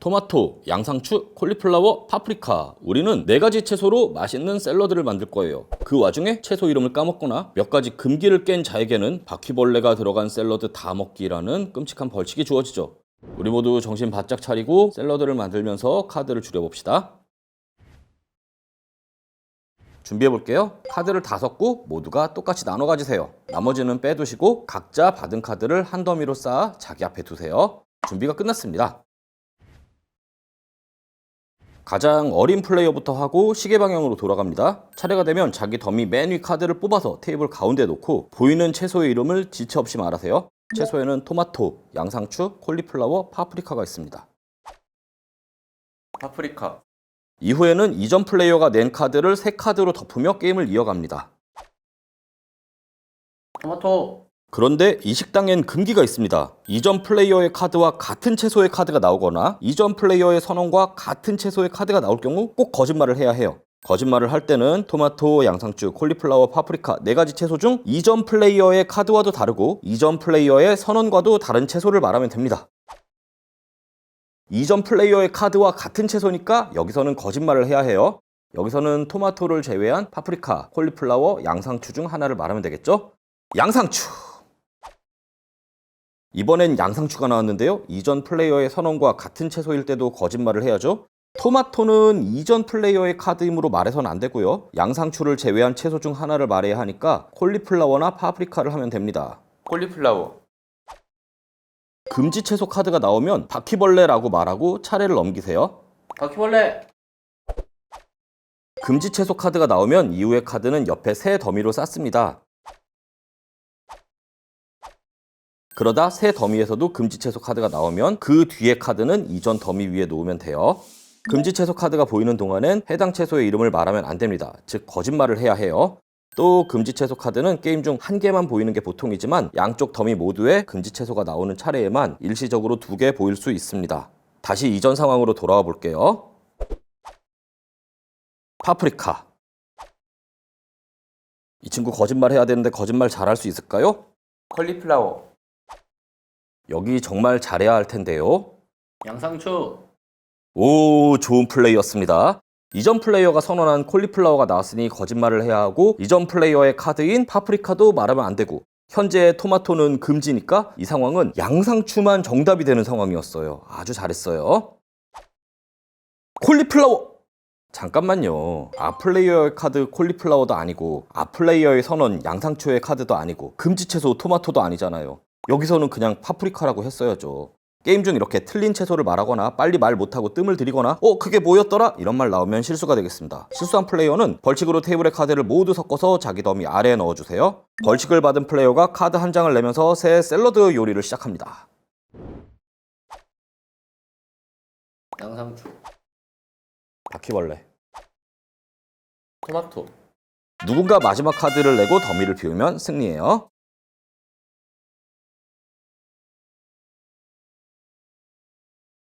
토마토, 양상추, 콜리플라워, 파프리카. 우리는 네 가지 채소로 맛있는 샐러드를 만들 거예요. 그 와중에 채소 이름을 까먹거나 몇 가지 금기를 깬 자에게는 바퀴벌레가 들어간 샐러드 다 먹기라는 끔찍한 벌칙이 주어지죠. 우리 모두 정신 바짝 차리고 샐러드를 만들면서 카드를 줄여봅시다. 준비해 볼게요. 카드를 다 섞고 모두가 똑같이 나눠 가지세요. 나머지는 빼두시고 각자 받은 카드를 한 더미로 쌓아 자기 앞에 두세요. 준비가 끝났습니다. 가장 어린 플레이어부터 하고 시계 방향으로 돌아갑니다. 차례가 되면 자기 더미 맨 위 카드를 뽑아서 테이블 가운데 놓고 보이는 채소의 이름을 지체 없이 말하세요. 채소에는 토마토, 양상추, 콜리플라워, 파프리카가 있습니다. 파프리카 이후에는 이전 플레이어가 낸 카드를 새 카드로 덮으며 게임을 이어갑니다. 토마토 그런데 이 식당엔 금기가 있습니다. 이전 플레이어의 카드와 같은 채소의 카드가 나오거나 이전 플레이어의 선언과 같은 채소의 카드가 나올 경우 꼭 거짓말을 해야 해요. 거짓말을 할 때는 토마토, 양상추, 콜리플라워, 파프리카 네 가지 채소 중 이전 플레이어의 카드와도 다르고 이전 플레이어의 선언과도 다른 채소를 말하면 됩니다. 이전 플레이어의 카드와 같은 채소니까 여기서는 거짓말을 해야 해요. 여기서는 토마토를 제외한 파프리카, 콜리플라워, 양상추 중 하나를 말하면 되겠죠? 양상추! 이번엔 양상추가 나왔는데요. 이전 플레이어의 선언과 같은 채소일 때도 거짓말을 해야죠. 토마토는 이전 플레이어의 카드이므로 말해서는 안 되고요. 양상추를 제외한 채소 중 하나를 말해야 하니까 콜리플라워나 파프리카를 하면 됩니다. 콜리플라워 금지 채소 카드가 나오면 바퀴벌레라고 말하고 차례를 넘기세요. 바퀴벌레 금지 채소 카드가 나오면 이후의 카드는 옆에 새 더미로 쌓습니다. 그러다 새 더미에서도 금지 채소 카드가 나오면 그 뒤에 카드는 이전 더미 위에 놓으면 돼요. 금지 채소 카드가 보이는 동안엔 해당 채소의 이름을 말하면 안 됩니다. 즉 거짓말을 해야 해요. 또 금지 채소 카드는 게임 중 한 개만 보이는 게 보통이지만 양쪽 더미 모두에 금지 채소가 나오는 차례에만 일시적으로 두 개 보일 수 있습니다. 다시 이전 상황으로 돌아와 볼게요. 파프리카. 이 친구 거짓말 해야 되는데 거짓말 잘할 수 있을까요? 콜리플라워 여기 정말 잘해야 할 텐데요. 양상추 오, 좋은 플레이였습니다. 이전 플레이어가 선언한 콜리플라워가 나왔으니 거짓말을 해야 하고 이전 플레이어의 카드인 파프리카도 말하면 안 되고 현재 토마토는 금지니까 이 상황은 양상추만 정답이 되는 상황이었어요. 아주 잘했어요. 콜리플라워! 잠깐만요. 아 플레이어의 카드 콜리플라워도 아니고 아 플레이어의 선언 양상추의 카드도 아니고 금지 채소 토마토도 아니잖아요. 여기서는 그냥 파프리카라고 했어야죠. 게임 중 이렇게 틀린 채소를 말하거나 빨리 말 못하고 뜸을 들이거나 어 그게 뭐였더라 이런 말 나오면 실수가 되겠습니다. 실수한 플레이어는 벌칙으로 테이블의 카드를 모두 섞어서 자기 더미 아래에 넣어주세요. 벌칙을 받은 플레이어가 카드 한 장을 내면서 새 샐러드 요리를 시작합니다. 양상추 바퀴벌레. 토마토 누군가 마지막 카드를 내고 더미를 비우면 승리예요.